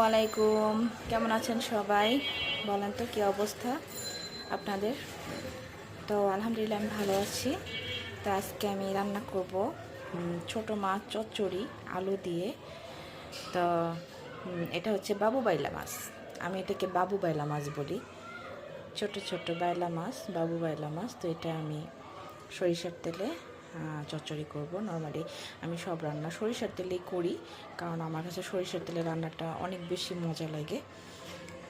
ওয়ালাইকুম। কেমন আছেন সবাই? বলেন তো, কী অবস্থা আপনাদের? তো আলহামদুলিল্লাহ আমি ভালো আছি। তো আজকে আমি রান্না করব ছোট মাছ চচ্চড়ি, আলু দিয়ে। তো এটা হচ্ছে বাবু বাইলা মাছ। আমি এটাকে বাবু বাইলা মাছ বলি। ছোট ছোট বাইলা মাছ, বাবু বাইলা মাছ। তো এটা আমি সরিষার তেলে চচ্চড়ি করব। নর্মালি আমি সব রান্না সরিষার তেলেই করি, কারণ আমার কাছে সরিষার তেলে রান্নাটা অনেক বেশি মজা লাগে।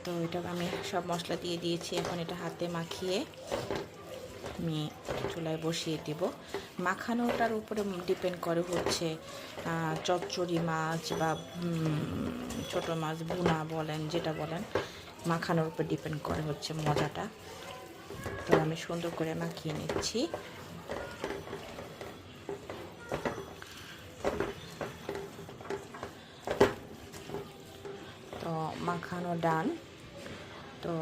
তো এটা আমি সব মশলা দিয়ে দিয়েছি, এখন এটা হাতে মাখিয়ে আমি চুলায় বসিয়ে দেব। মাখানোটার উপরে ডিপেন্ড করে হচ্ছে চচ্চড়ি মাছ বা ছোট মাছ, ভুনা বলেন, যেটা বলেন, মাখানোর উপর ডিপেন্ড করে হচ্ছে মজাটা। তো আমি সুন্দর করে মাখিয়ে নিচ্ছি। তো মাখানো ডান। তো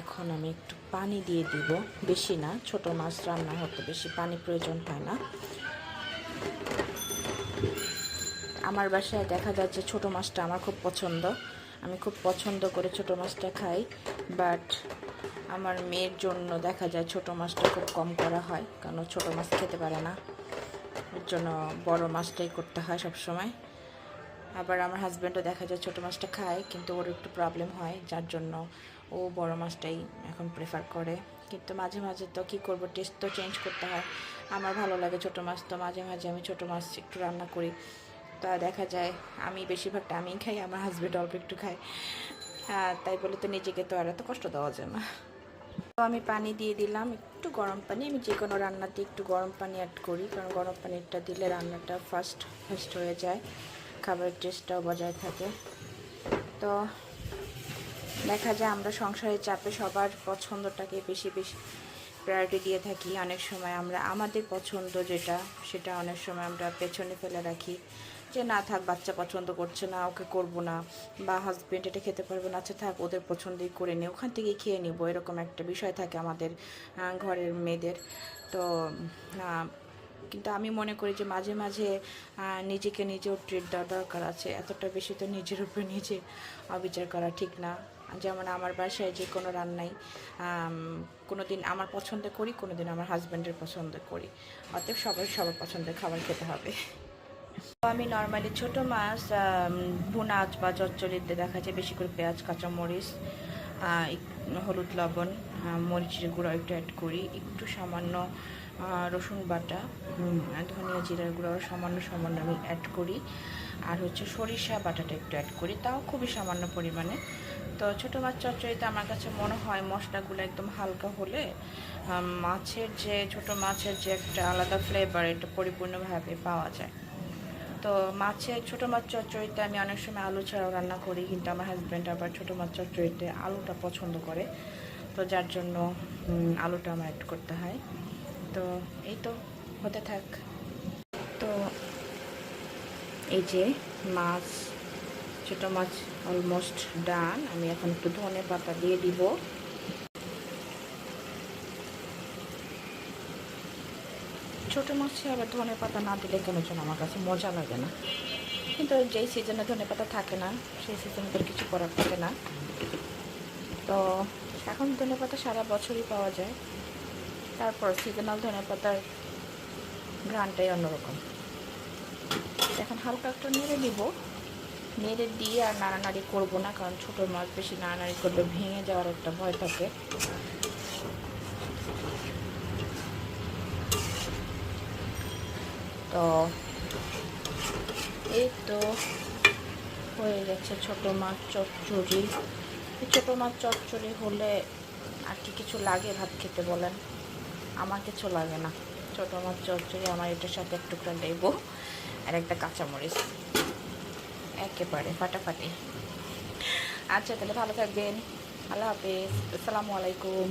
এখন আমি একটু পানি দিয়ে দিব। বেশি না, ছোট মাছ রান্না হতে বেশি পানি প্রয়োজন হয় না। আমার বাসায় দেখা যাচ্ছে ছোট মাছটা আমার খুব পছন্দ। আমি খুব পছন্দ করে ছোট মাছটা খাই বাট আমার মেয়ের জন্য দেখা যায় ছোট মাছটা খুব কম করা হয়, কারণ ছোট মাছ খেতে পারে না। ওর জন্য বড় মাছটাই করতে হয় সব সময় আবার আমার হাজব্যান্ডও দেখা যায় ছোটো মাছটা খায়, কিন্তু ওর একটু প্রবলেম হয়, যার জন্য ও বড় মাছটাই এখন প্রেফার করে। কিন্তু মাঝে মাঝে তো কী করব টেস্ট তো চেঞ্জ করতে হয়। আমার ভালো লাগে ছোটো মাছ, তো মাঝে মাঝে আমি ছোটো মাছ একটু রান্না করি। তা দেখা যায় আমি বেশিরভাগটা আমিই খাই, আমার হাজব্যান্ড অল্প একটু খায়। তাই বলে তো নিজেকে তো আর এত কষ্ট দেওয়া যায় না। তো আমি পানি দিয়ে দিলাম, একটু গরম পানি, আমি যে কোনো রান্নাতে একটু গরম পানি অ্যাড করি। কারণ গরম পানিটা দিলে রান্নাটা ফার্স্ট ফার্স্ট হয়ে যায়। খাবারের টেস্টটাও বজায় থাকে। তো দেখা যায় আমরা সংসারের চাপে সবার পছন্দটাকে বেশি বেশি প্রায়োরিটি দিয়ে থাকি। অনেক সময় আমরা আমাদের পছন্দ যেটা, সেটা অনেক সময় আমরা পেছনে ফেলে রাখি। যে না থাক, বাচ্চা পছন্দ করছে না, ওকে করব না বা হাজব্যান্ড এটা খেতে পারবে না আচ্ছা থাক, ওদের পছন্দই করে নি, ওখান থেকেই খেয়ে নিব, এরকম একটা বিষয় থাকে আমাদের ঘরের মেয়েদের। তো কিন্তু আমি মনে করি যে মাঝে মাঝে নিজেকে নিজেও ট্রিট দেওয়া দরকার আছে। এতটা বেশি তো নিজের উপরে নিজে অবিচার করা ঠিক না। যেমন আমার বাসায় যে কোনো রান্নাই কোনো দিন আমার পছন্দ করি কোনো দিন আমার হাজব্যান্ডের পছন্দ করি। অতএব সবাই সবার পছন্দের খাবার খেতে হবে। আমি নর্মালি ছোট মাছ ভুনা বা চচ্চড়িতে দেখা যায় বেশি করে পেঁয়াজ, কাঁচামরিচ হলুদ লবণ মরিচের গুঁড়ো একটু অ্যাড করি। একটু সামান্য রসুন বাটা ধনিয়া জিরার গুঁড়ো সামান্য সামান্য আমি অ্যাড করি। আর হচ্ছে সরিষা বাটাটা একটু অ্যাড করি, তাও খুবই সামান্য পরিমাণে। তো ছোটো মাছ চচ্চড়িতে আমার কাছে মনে হয় মশলাগুলো একদম হালকা হলে মাছের যে, ছোট মাছের যে একটা আলাদা ফ্লেভার এটা পরিপূর্ণভাবে পাওয়া যায়। তো মাছের ছোটো মাছ চচ্চড়িতে আমি অনেক সময় আলু ছাড়াও রান্না করি, কিন্তু আমার হাজব্যান্ড আবার ছোটো মাছ চচ্চড়িতে আলুটা পছন্দ করে। তো যার জন্য আলুটা আমার অ্যাড করতে হয়। তো এই তো, হতে থাক। তো এই যে মাছ, ছোটো মাছ অলমোস্ট ডান আমি এখন একটু ধনে পাতা দিয়ে দিব। ছোটো মাছে আবার ধনে পাতা না দিলে কেন যেন আমার কাছে মজা লাগে না। কিন্তু যেই সিজনে ধনে পাতা থাকে না, সেই সিজনে তো কিছু করার থাকে না। তো এখন ধনে পাতা সারা বছরই পাওয়া যায়। তারপর সিজনাল ধনে পাতার ঘ্রানটাই অন্যরকম। এখন হালকা একটু নেড়ে দিব। নেড়ে দিয়ে আর নাড়ানাড়ি করব না, কারণ ছোটো মাছ বেশি নাড়ানাড়ি করলে ভেঙে যাওয়ার একটা ভয় থাকে। তো এই তো হয়ে গেছে ছোটো মাছ চচ্চড়ি। ছোটো মাছ চচ্চড়ি হলে আর কি কিছু লাগে ভাত খেতে বলেন? আমার কিছু লাগে না। ছোটো আমার চচ্চড়ি, আমার এটার সাথে এক টুকরা লেবু আর একটা কাঁচামরিচ। একেবারে ফাটাফাটি। আচ্ছা তাহলে ভালো থাকবেন। আল্লাহ হাফিজ। আসসালামু আলাইকুম।